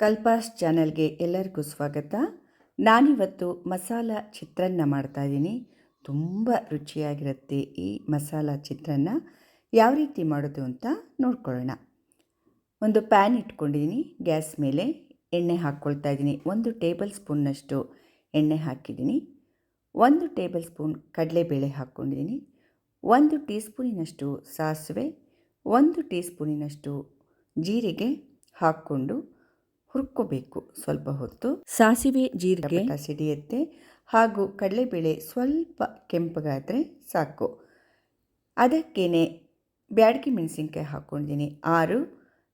ಕಲ್ಪಾಸ್ ಚಾನೆಲ್ಗೆ ಎಲ್ಲರಿಗೂ ಸ್ವಾಗತ. ನಾನಿವತ್ತು ಮಸಾಲ ಚಿತ್ರಾನ್ನ ಮಾಡ್ತಾಯಿದ್ದೀನಿ ತುಂಬ ರುಚಿಯಾಗಿರುತ್ತೆ ಈ ಮಸಾಲ ಚಿತ್ರಾನ್ನ. ಯಾವ ರೀತಿ ಮಾಡೋದು ಅಂತ ನೋಡ್ಕೊಳ್ಳೋಣ. ಒಂದು ಪ್ಯಾನ್ ಇಟ್ಕೊಂಡಿದ್ದೀನಿ. ಗ್ಯಾಸ್ ಮೇಲೆ ಎಣ್ಣೆ ಹಾಕ್ಕೊಳ್ತಾ ಇದ್ದೀನಿ. ಒಂದು ಟೇಬಲ್ ಸ್ಪೂನ್ನಷ್ಟು ಎಣ್ಣೆ ಹಾಕಿದ್ದೀನಿ. ಒಂದು ಟೇಬಲ್ ಸ್ಪೂನ್ ಕಡಲೆಬೇಳೆ ಹಾಕ್ಕೊಂಡಿದ್ದೀನಿ. ಒಂದು ಟೀ ಸ್ಪೂನಿನಷ್ಟು ಸಾಸಿವೆ. ಒಂದು ಟೀ ಸ್ಪೂನಿನಷ್ಟು ಜೀರಿಗೆ ಹಾಕ್ಕೊಂಡು ಹುರ್ಕೋಬೇಕು. ಸ್ವಲ್ಪ ಹೊತ್ತು ಸಾಸಿವೆ ಜೀರಿಗೆ ಸಿಡಿಯುತ್ತೆ. ಹಾಗೂ ಕಡಲೆಬೇಳೆ ಸ್ವಲ್ಪ ಕೆಂಪಗಾದರೆ ಸಾಕು. ಅದಕ್ಕೇನೆ ಬ್ಯಾಡಗಿ ಮೆಣಸಿನ್ಕಾಯಿ ಹಾಕ್ಕೊಂಡಿದ್ದೀನಿ. ಆರು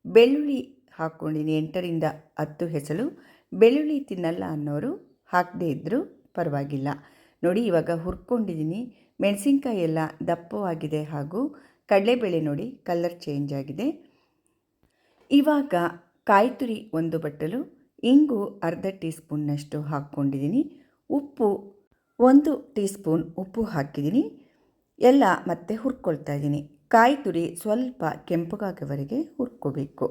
ಬೆಳ್ಳುಳ್ಳಿ ಹಾಕ್ಕೊಂಡಿದ್ದೀನಿ. ಎಂಟರಿಂದ ಹತ್ತು ಹೆಸಳು. ಬೆಳ್ಳುಳ್ಳಿ ತಿನ್ನಲ್ಲ ಅನ್ನೋರು ಹಾಕದೇ ಇದ್ದರೂ ಪರವಾಗಿಲ್ಲ. ನೋಡಿ ಇವಾಗ ಹುರ್ಕೊಂಡಿದ್ದೀನಿ. ಮೆಣಸಿನ್ಕಾಯಿ ಎಲ್ಲ ದಪ್ಪವಾಗಿದೆ ಹಾಗೂ ಕಡಲೆಬೇಳೆ ನೋಡಿ ಕಲರ್ ಚೇಂಜ್ ಆಗಿದೆ. ಇವಾಗ ಕಾಯಿ ತುರಿ ಒಂದು ಬಟ್ಟಲು, ಇಂಗು ಅರ್ಧ ಟೀ ಸ್ಪೂನ್ನಷ್ಟು ಹಾಕ್ಕೊಂಡಿದ್ದೀನಿ. ಉಪ್ಪು ಒಂದು ಟೀ ಸ್ಪೂನ್ ಉಪ್ಪು ಹಾಕಿದ್ದೀನಿ. ಎಲ್ಲ ಮತ್ತೆ ಹುರ್ಕೊಳ್ತಾ ಇದ್ದೀನಿ. ಕಾಯಿ ತುರಿ ಸ್ವಲ್ಪ ಕೆಂಪಗಾಗೋವರೆಗೆ ಹುರ್ಕೋಬೇಕು.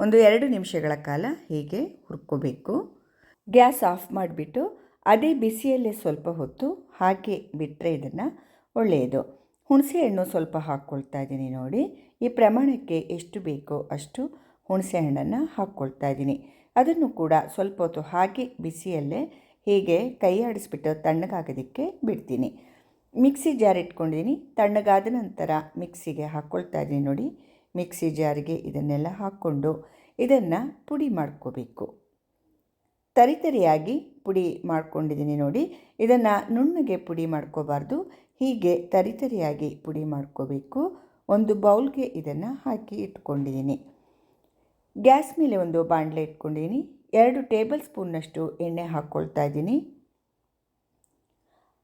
ಒಂದು ಎರಡು ನಿಮಿಷಗಳ ಕಾಲ ಹೀಗೆ ಹುರ್ಕೋಬೇಕು. ಗ್ಯಾಸ್ ಆಫ್ ಮಾಡಿಬಿಟ್ಟು ಅದೇ ಬಿಸಿಯಲ್ಲೇ ಸ್ವಲ್ಪ ಹೊತ್ತು ಹಾಗೆ ಬಿಟ್ಟರೆ ಇದನ್ನು ಒಳ್ಳೆಯದು. ಹುಣಸೆ ಹಣ್ಣು ಸ್ವಲ್ಪ ಹಾಕ್ಕೊಳ್ತಾ ಇದ್ದೀನಿ ನೋಡಿ. ಈ ಪ್ರಮಾಣಕ್ಕೆ ಎಷ್ಟು ಬೇಕೋ ಅಷ್ಟು ಹುಣಸೆ ಹಣ್ಣನ್ನು ಹಾಕ್ಕೊಳ್ತಾ ಇದ್ದೀನಿ. ಅದನ್ನು ಕೂಡ ಸ್ವಲ್ಪ ಹೊತ್ತು ಹಾಕಿ ಬಿಸಿಯಲ್ಲೇ ಹೀಗೆ ಕೈ ಆಡಿಸ್ಬಿಟ್ಟು ತಣ್ಣಗಾಗೋದಕ್ಕೆ ಬಿಡ್ತೀನಿ. ಮಿಕ್ಸಿ ಜಾರ್ ಇಟ್ಕೊಂಡಿದ್ದೀನಿ. ತಣ್ಣಗಾದ ನಂತರ ಮಿಕ್ಸಿಗೆ ಹಾಕ್ಕೊಳ್ತಾ ಇದ್ದೀನಿ ನೋಡಿ. ಮಿಕ್ಸಿ ಜಾರಿಗೆ ಇದನ್ನೆಲ್ಲ ಹಾಕ್ಕೊಂಡು ಇದನ್ನು ಪುಡಿ ಮಾಡ್ಕೋಬೇಕು. ತರಿತರಿಯಾಗಿ ಪುಡಿ ಮಾಡ್ಕೊಂಡಿದ್ದೀನಿ ನೋಡಿ. ಇದನ್ನು ನುಣ್ಣಗೆ ಪುಡಿ ಮಾಡ್ಕೋಬಾರ್ದು. ಹೀಗೆ ತರಿತರಿಯಾಗಿ ಪುಡಿ ಮಾಡ್ಕೋಬೇಕು. ಒಂದು ಬೌಲ್ಗೆ ಇದನ್ನು ಹಾಕಿ ಇಟ್ಕೊಂಡಿದ್ದೀನಿ. ಗ್ಯಾಸ್ ಮೇಲೆ ಒಂದು ಬಾಣಲೆ ಇಟ್ಕೊಂಡಿನಿ ಎರಡು ಟೇಬಲ್ ಸ್ಪೂನ್ನಷ್ಟು ಎಣ್ಣೆ ಹಾಕ್ಕೊಳ್ತಾ ಇದ್ದೀನಿ.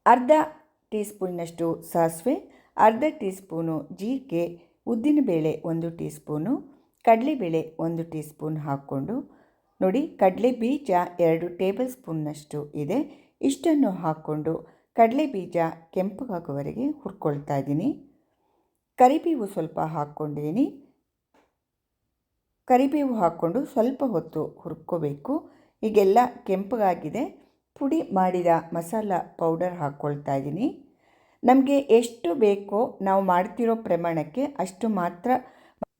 ಅರ್ಧ ಟೀ ಸ್ಪೂನ್ನಷ್ಟು ಸಾಸಿವೆ, ಅರ್ಧ ಟೀ ಸ್ಪೂನು ಜೀರಿಗೆ ಉದ್ದಿನಬೇಳೆ ಒಂದು ಟೀ ಸ್ಪೂನು ಕಡಲೆಬೇಳೆ ಒಂದು ಟೀ ಸ್ಪೂನ್ ಹಾಕ್ಕೊಂಡು ನೋಡಿ ಕಡಲೆ ಬೀಜ ಎರಡು ಟೇಬಲ್ ಸ್ಪೂನ್ನಷ್ಟು ಇದೆ. ಇಷ್ಟನ್ನು ಹಾಕ್ಕೊಂಡು ಕಡಲೆ ಬೀಜ ಕೆಂಪಗಾಗುವವರೆಗೆ ಹುರ್ಕೊಳ್ತಾ ಇದ್ದೀನಿ. ಕರಿಬೇವು ಸ್ವಲ್ಪ ಹಾಕ್ಕೊಂಡಿದ್ದೀನಿ. ಕರಿಬೇವು ಹಾಕ್ಕೊಂಡು ಸ್ವಲ್ಪ ಹೊತ್ತು ಹುರ್ಕೋಬೇಕು. ಈಗೆಲ್ಲ ಕೆಂಪಗಾಗಿದೆ ಪುಡಿ ಮಾಡಿದ ಮಸಾಲ ಪೌಡರ್ ಹಾಕ್ಕೊಳ್ತಾ ಇದ್ದೀನಿ. ನಮಗೆ ಎಷ್ಟು ಬೇಕೋ ನಾವು ಮಾಡ್ತಿರೋ ಪ್ರಮಾಣಕ್ಕೆ ಅಷ್ಟು ಮಾತ್ರ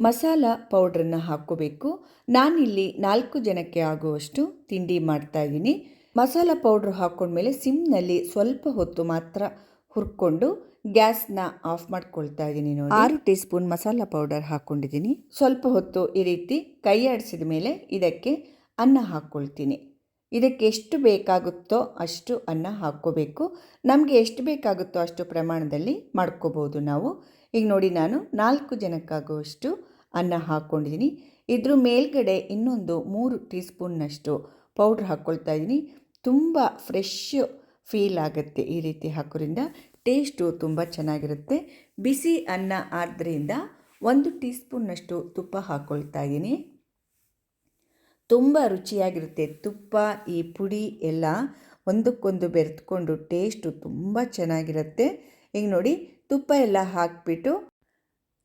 ಮಸಾಲ ಪೌಡ್ರನ್ನು ಹಾಕೋಬೇಕು ನಾನಿಲ್ಲಿ ನಾಲ್ಕು ಜನಕ್ಕೆ ಆಗುವಷ್ಟು ತಿಂಡಿ ಮಾಡ್ತಾ ಇದ್ದೀನಿ. ಮಸಾಲ ಪೌಡ್ರ್ ಹಾಕ್ಕೊಂಡ್ಮೇಲೆ ಸಿಮ್ನಲ್ಲಿ ಸ್ವಲ್ಪ ಹೊತ್ತು ಮಾತ್ರ ಹುರ್ಕೊಂಡು ಗ್ಯಾಸ್ನ ಆಫ್ ಮಾಡ್ಕೊಳ್ತಾ ಇದ್ದೀನಿ ನೋಡಿ. ಆರು ಟೀ ಸ್ಪೂನ್ ಮಸಾಲ ಪೌಡರ್ ಹಾಕ್ಕೊಂಡಿದ್ದೀನಿ ಸ್ವಲ್ಪ ಹೊತ್ತು ಈ ರೀತಿ ಕೈ ಆಡಿಸಿದ ಮೇಲೆ ಇದಕ್ಕೆ ಅನ್ನ ಹಾಕ್ಕೊಳ್ತೀನಿ. ಇದಕ್ಕೆ ಎಷ್ಟು ಬೇಕಾಗುತ್ತೋ ಅಷ್ಟು ಅನ್ನ ಹಾಕ್ಕೋಬೇಕು. ನಮಗೆ ಎಷ್ಟು ಬೇಕಾಗುತ್ತೋ ಅಷ್ಟು ಪ್ರಮಾಣದಲ್ಲಿ ಮಾಡ್ಕೋಬೋದು ನಾವು. ಈಗ ನೋಡಿ ನಾನು ನಾಲ್ಕು ಜನಕ್ಕಾಗುವಷ್ಟು ಅನ್ನ ಹಾಕ್ಕೊಂಡಿದ್ದೀನಿ. ಇದ್ರ ಮೇಲ್ಗಡೆ ಇನ್ನೊಂದು ಮೂರು ಟೀ ಸ್ಪೂನ್ನಷ್ಟು ಪೌಡ್ರ್ ಹಾಕ್ಕೊಳ್ತಾ ಇದ್ದೀನಿ. ತುಂಬ ಫ್ರೆಶ್ ಫೀಲ್ ಆಗುತ್ತೆ ಈ ರೀತಿ ಹಾಕೋದ್ರಿಂದ ಟೇಸ್ಟು ತುಂಬ ಚೆನ್ನಾಗಿರುತ್ತೆ. ಬಿಸಿ ಅನ್ನ ಆದ್ದರಿಂದ ಒಂದು ಟೀ ಸ್ಪೂನ್ನಷ್ಟು ತುಪ್ಪ ಹಾಕ್ಕೊಳ್ತಾ ಇದ್ದೀನಿ. ತುಂಬ ರುಚಿಯಾಗಿರುತ್ತೆ ತುಪ್ಪ, ಈ ಪುಡಿ ಎಲ್ಲ ಒಂದಕ್ಕೊಂದು ಬೆರೆತ್ಕೊಂಡು ಟೇಸ್ಟು ತುಂಬ ಚೆನ್ನಾಗಿರುತ್ತೆ. ಈಗ ನೋಡಿ, ತುಪ್ಪ ಎಲ್ಲ ಹಾಕಿಬಿಟ್ಟು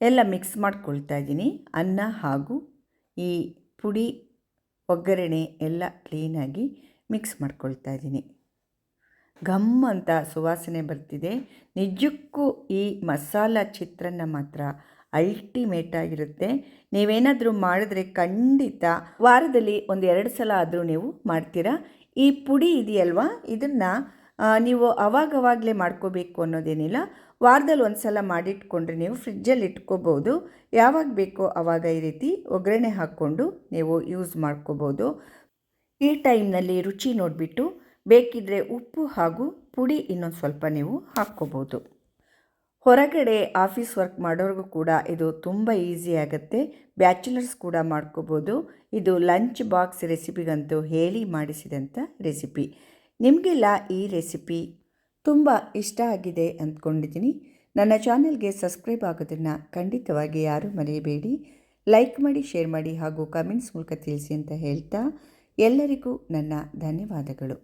ಎಲ್ಲ ಮಿಕ್ಸ್ ಮಾಡ್ಕೊಳ್ತಾ ಇದ್ದೀನಿ. ಅನ್ನ ಹಾಗೂ ಈ ಪುಡಿ ಒಗ್ಗರಣೆ ಎಲ್ಲ ಕ್ಲೀನಾಗಿ ಮಿಕ್ಸ್ ಮಾಡ್ಕೊಳ್ತಾ ಇದ್ದೀನಿ. ಘಮ್ ಅಂತ ಸುವಾಸನೆ ಬರ್ತಿದೆ. ನಿಜಕ್ಕೂ ಈ ಮಸಾಲ ಚಿತ್ರಾನ್ನ ಮಾತ್ರ ಅಲ್ಟಿಮೇಟ್ ಆಗಿರುತ್ತೆ. ನೀವೇನಾದರೂ ಮಾಡಿದ್ರೆ ಖಂಡಿತ ವಾರದಲ್ಲಿ ಒಂದು ಎರಡು ಸಲ ಆದರೂ ನೀವು ಮಾಡ್ತೀರಾ? ಈ ಪುಡಿ ಇದೆಯಲ್ವಾ? ಇದನ್ನು ನೀವು ಅವಾಗವಾಗಲೇ ಮಾಡ್ಕೋಬೇಕು ಅನ್ನೋದೇನಿಲ್ಲ. ವಾರದಲ್ಲಿ ಒಂದು ಸಲ ಮಾಡಿಟ್ಕೊಂಡ್ರೆ ನೀವು ಫ್ರಿಜ್ಜಲ್ಲಿ ಇಟ್ಕೋಬೋದು ಯಾವಾಗ ಬೇಕೋ ಆವಾಗ ಈ ರೀತಿ ಒಗ್ಗರಣೆ ಹಾಕ್ಕೊಂಡು ನೀವು ಯೂಸ್ ಮಾಡ್ಕೋಬೋದು ಈ ಟೈಮ್ನಲ್ಲಿ ರುಚಿ ನೋಡಿಬಿಟ್ಟು ಬೇಕಿದ್ದರೆ ಉಪ್ಪು ಹಾಗೂ ಪುಡಿ ಇನ್ನೊಂದು ಸ್ವಲ್ಪ ನೀವು ಹಾಕ್ಕೋಬೋದು. ಹೊರಗಡೆ ಆಫೀಸ್ ವರ್ಕ್ ಮಾಡೋರಿಗೂ ಕೂಡ ಇದು ತುಂಬ ಈಸಿ ಆಗುತ್ತೆ. ಬ್ಯಾಚುಲರ್ಸ್ ಕೂಡ ಮಾಡ್ಕೋಬೋದು. ಇದು ಲಂಚ್ ಬಾಕ್ಸ್ ರೆಸಿಪಿಗಂತೂ ಹೇಳಿ ಮಾಡಿಸಿದಂಥ ರೆಸಿಪಿ. ನಿಮಗೆಲ್ಲ ಈ ರೆಸಿಪಿ ತುಂಬ ಇಷ್ಟ ಆಗಿದೆ ಅಂದ್ಕೊಂಡಿದ್ದೀನಿ. ನನ್ನ ಚಾನೆಲ್ಗೆ ಸಬ್ಸ್ಕ್ರೈಬ್ ಆಗೋದನ್ನು ಖಂಡಿತವಾಗಿ ಯಾರೂ ಮರೆಯಬೇಡಿ ಲೈಕ್ ಮಾಡಿ, ಶೇರ್ ಮಾಡಿ ಹಾಗೂ ಕಮೆಂಟ್ಸ್ ಮೂಲಕ ತಿಳಿಸಿ ಅಂತ ಹೇಳ್ತಾ ಎಲ್ಲರಿಗೂ ನನ್ನ ಧನ್ಯವಾದಗಳು.